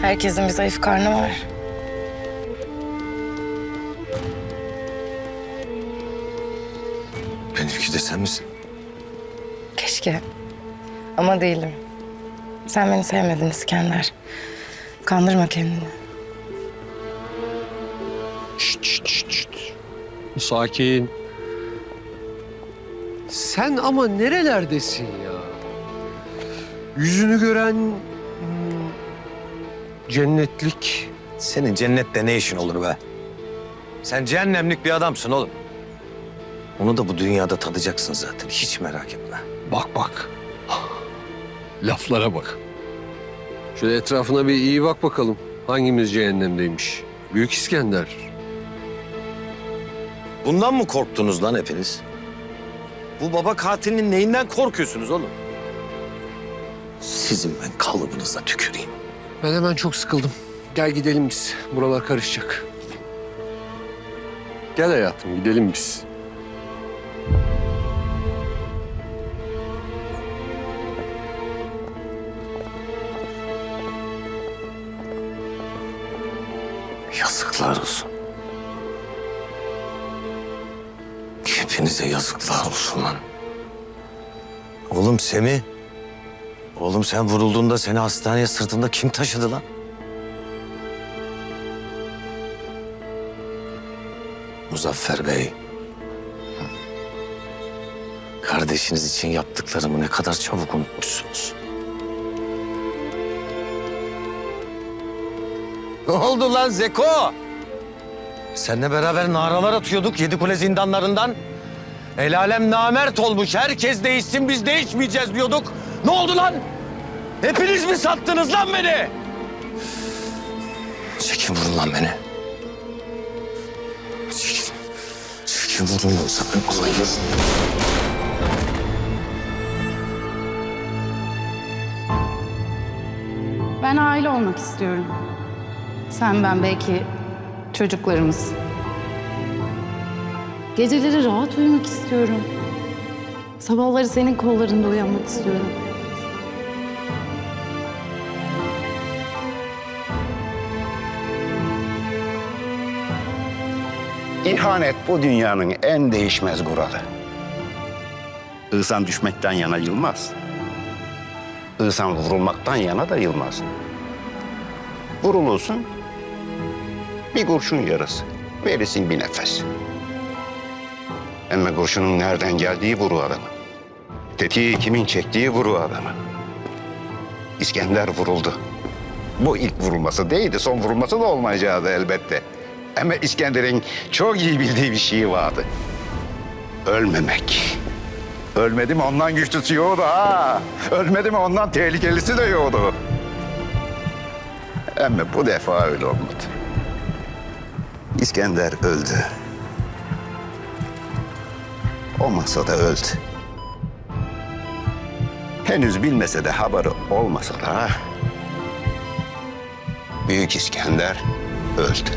Herkesin bir zayıf karnı var. Benimki de sen misin? Keşke. Ama değilim. Sen beni sevmedin İskender. Kandırma kendini. Şşt, şşt, şşt, şşt. Sakin. Sen ama nerelerdesin ya? Yüzünü gören cennetlik. Senin cennette ne işin olur be? Sen cehennemlik bir adamsın oğlum. Onu da bu dünyada tadacaksın zaten. Hiç merak etme. Bak bak. Laflara bak. Şöyle etrafına bir iyi bak bakalım. Hangimiz cehennemdeymiş? Büyük İskender. Bundan mı korktunuz lan hepiniz? Bu baba katilinin neyinden korkuyorsunuz oğlum? Sizin ben kalıbınıza tüküreyim. Ben hemen çok sıkıldım. Gel gidelim biz. Buralar karışacak. Gel hayatım gidelim biz. Yazıklar olsun. Hepinize yazıklar olsun lan. Oğlum Semih. Oğlum sen vurulduğunda seni hastaneye sırtında kim taşıdı lan? Muzaffer Bey. Kardeşiniz için yaptıklarımı ne kadar çabuk unutmuşsunuz. Ne oldu lan Zeko? Seninle beraber naralar atıyorduk yedi kule zindanlarından. El alem namert olmuş. Herkes değişsin biz değişmeyeceğiz diyorduk. Ne oldu lan? Hepiniz mi sattınız lan beni? Çekin vurun lan beni. Çekin. Çekin vurun lan sakın olayım. Ben aile olmak istiyorum. Sen ben belki çocuklarımız. Geceleri rahat uyumak istiyorum. Sabahları senin kollarında uyanmak istiyorum. İhanet bu dünyanın en değişmez kuralı. İnsan düşmekten yana yılmaz. İnsan vurulmaktan yana da yılmaz. Vurulursun, bir kurşun yarısı, verirsin bir nefes. Ama kurşunun nereden geldiği vuru adamı. Tetiği kimin çektiği vuru adamı. İskender vuruldu. Bu ilk vurulması değildi, son vurulması da olmayacaktı elbette. Ama İskender'in çok iyi bildiği bir şey vardı. Ölmemek. Ölmedi mi ondan güçlüsü yoktu ha. Ölmedi mi ondan tehlikelisi de yoktu. Ama bu defa öyle olmadı. İskender öldü. O masada öldü. Henüz bilmese de haberi olmasa da Büyük İskender öldü.